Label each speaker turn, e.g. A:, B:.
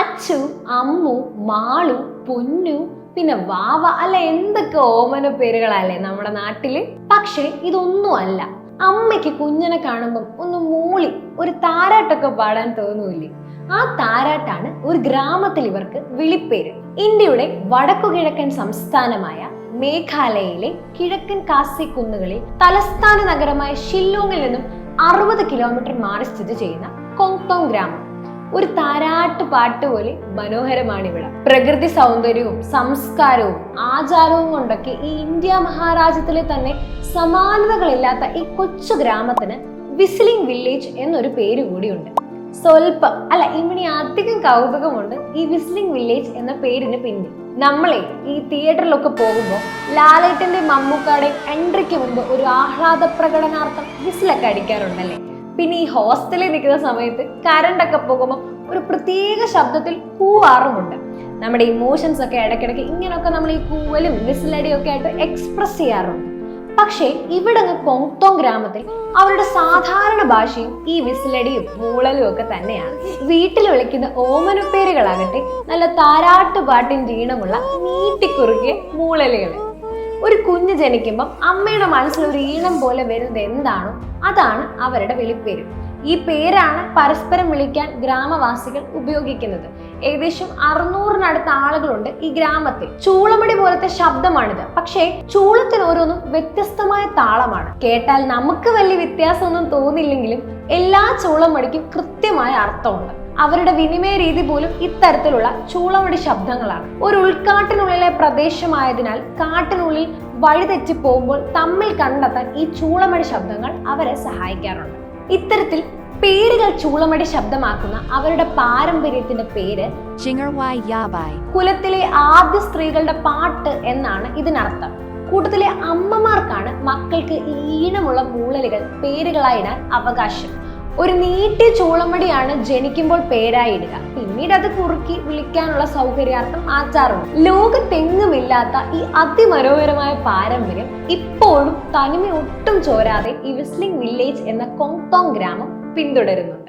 A: അച്ചു അമ്മു മാളു പൊന്നു പിന്നെ വാവ അല്ല എന്തൊക്കെ ഓമന പേരുകളല്ലേ നമ്മുടെ നാട്ടിൽ? പക്ഷേ ഇതൊന്നും അല്ല. അമ്മയ്ക്ക് കുഞ്ഞിനെ കാണുമ്പം ഒന്ന് മൂളി ഒരു താരാട്ടൊക്കെ പാടാൻ തോന്നൂലേ ആ താരാട്ടാണ് ഒരു ഗ്രാമത്തിൽ ഇവർക്ക് വിളിപ്പേര്. ഇന്ത്യയുടെ വടക്കു കിഴക്കൻ സംസ്ഥാനമായ മേഘാലയയിലെ കിഴക്കൻ കാസി കുന്നുകളിൽ തലസ്ഥാന നഗരമായ ഷില്ലോങ്ങിൽ നിന്നും അറുപത് കിലോമീറ്റർ മാറി സ്ഥിതി ചെയ്യുന്ന കൊങ്തോങ് ഗ്രാമം. ഒരു താരാട്ട് പാട്ട് പോലെ മനോഹരമാണ് ഇവിടെ പ്രകൃതി സൗന്ദര്യവും സംസ്കാരവും ആചാരവും കൊണ്ടൊക്കെ ഈ ഇന്ത്യ മഹാരാജ്യത്തിലെ തന്നെ സമാനതകളില്ലാത്ത ഈ കൊച്ചു ഗ്രാമത്തിന് വിസിലിംഗ് വില്ലേജ് എന്നൊരു പേര് കൂടിയുണ്ട്. സ്വൽപ്പം അല്ല ഇവിടെ അധികം കൗതുകമുണ്ട് ഈ വിസിലിംഗ് വില്ലേജ് എന്ന പേരിന് പിന്നിൽ. നമ്മളെ ഈ തിയേറ്ററിലൊക്കെ പോകുമ്പോൾ ലാലേട്ടന്റെ മമ്മൂക്കാടെ എൻട്രിക്ക് മുൻപ് ഒരു ആഹ്ലാദ പ്രകടനാർത്ഥം വിസിലൊക്കെ അടിക്കാറുണ്ടല്ലേ? പിന്നെ ഈ ഹോസ്റ്റലിൽ നിൽക്കുന്ന സമയത്ത് കറണ്ട് ഒക്കെ പോകുമ്പോൾ ഒരു പ്രത്യേക ശബ്ദത്തിൽ കൂവാറുമുണ്ട്. നമ്മുടെ ഇമോഷൻസ് ഒക്കെ ഇടയ്ക്കിടയ്ക്ക് ഇങ്ങനെയൊക്കെ നമ്മൾ ഈ കൂവലും വിസിലടിയും ഒക്കെ ആയിട്ട് എക്സ്പ്രസ് ചെയ്യാറുണ്ട്. പക്ഷേ ഇവിടെ കൊങ്തോങ് ഗ്രാമത്തിൽ അവരുടെ സാധാരണ ഭാഷയും ഈ വിസിലടിയും മൂളലും ഒക്കെ തന്നെയാണ്. വീട്ടിൽ വിളിക്കുന്ന ഓമനപ്പേരുകളാകട്ടെ നല്ല താരാട്ട് പാട്ടിൻ ഈണമുള്ള നീട്ടിക്കുറുകിയ മൂളലുകൾ ഒരു കുഞ്ഞ് ജനിക്കുമ്പം അമ്മയുടെ മനസ്സിൽ ഒരു ഈണം പോലെ വരുന്നത് എന്താണോ അതാണ് അവരുടെ വിളിപ്പേര്. ഈ പേരാണ് പരസ്പരം വിളിക്കാൻ ഗ്രാമവാസികൾ ഉപയോഗിക്കുന്നത്. ഏകദേശം അറുന്നൂറിനടുത്ത ആളുകളുണ്ട് ഈ ഗ്രാമത്തിൽ. ചൂളമടി പോലത്തെ ശബ്ദമാണിത്. പക്ഷേ ചൂളത്തിന് ഓരോന്നും വ്യത്യസ്തമായ താളമാണ്. കേട്ടാൽ നമുക്ക് വലിയ വ്യത്യാസമൊന്നും തോന്നില്ലെങ്കിലും എല്ലാ ചൂളമടിക്കും കൃത്യമായ അർത്ഥമുണ്ട്. അവരുടെ വിനിമയ രീതി പോലും ഇത്തരത്തിലുള്ള ചൂളമടി ശബ്ദങ്ങളാണ്. ഒരു ഉൾക്കാട്ടിനുള്ളിലെ പ്രദേശമായതിനാൽ കാട്ടിനുള്ളിൽ വഴിതെറ്റി പോകുമ്പോൾ തമ്മിൽ കണ്ടെത്താൻ ഈ ചൂളമടി ശബ്ദങ്ങൾ അവരെ സഹായിക്കാറുണ്ട്. ഇത്തരത്തിൽ പേരുകൾ ചൂളമടി ശബ്ദമാക്കുന്ന അവരുടെ പാരമ്പര്യത്തിന്റെ പേര്. കുലത്തിലെ ആദ്യ സ്ത്രീകളുടെ പാട്ട് എന്നാണ് ഇതിനർത്ഥം. കൂട്ടത്തിലെ അമ്മമാർക്കാണ് മക്കൾക്ക് ഈണമുള്ള മൂളലുകൾ പേരുകളായിടാൻ അവകാശം. ഒരു നീട്ടിയ ചൂളമടിയാണ് ജനിക്കുമ്പോൾ പേരായിടുക. പിന്നീട് അത് കുറുക്കി വിളിക്കാനുള്ള സൗകര്യാർത്ഥം ആചാറുണ്ട്. ലോകത്തെങ്ങുമില്ലാത്ത ഈ അതിമനോഹരമായ പാരമ്പര്യം ഇപ്പോഴും തനിമ ഒട്ടും ചോരാതെ ഈ വിസ്ലിംഗ് വില്ലേജ് എന്ന കൊങ്തോങ് ഗ്രാമം പിന്തുടരുന്നുണ്ട്.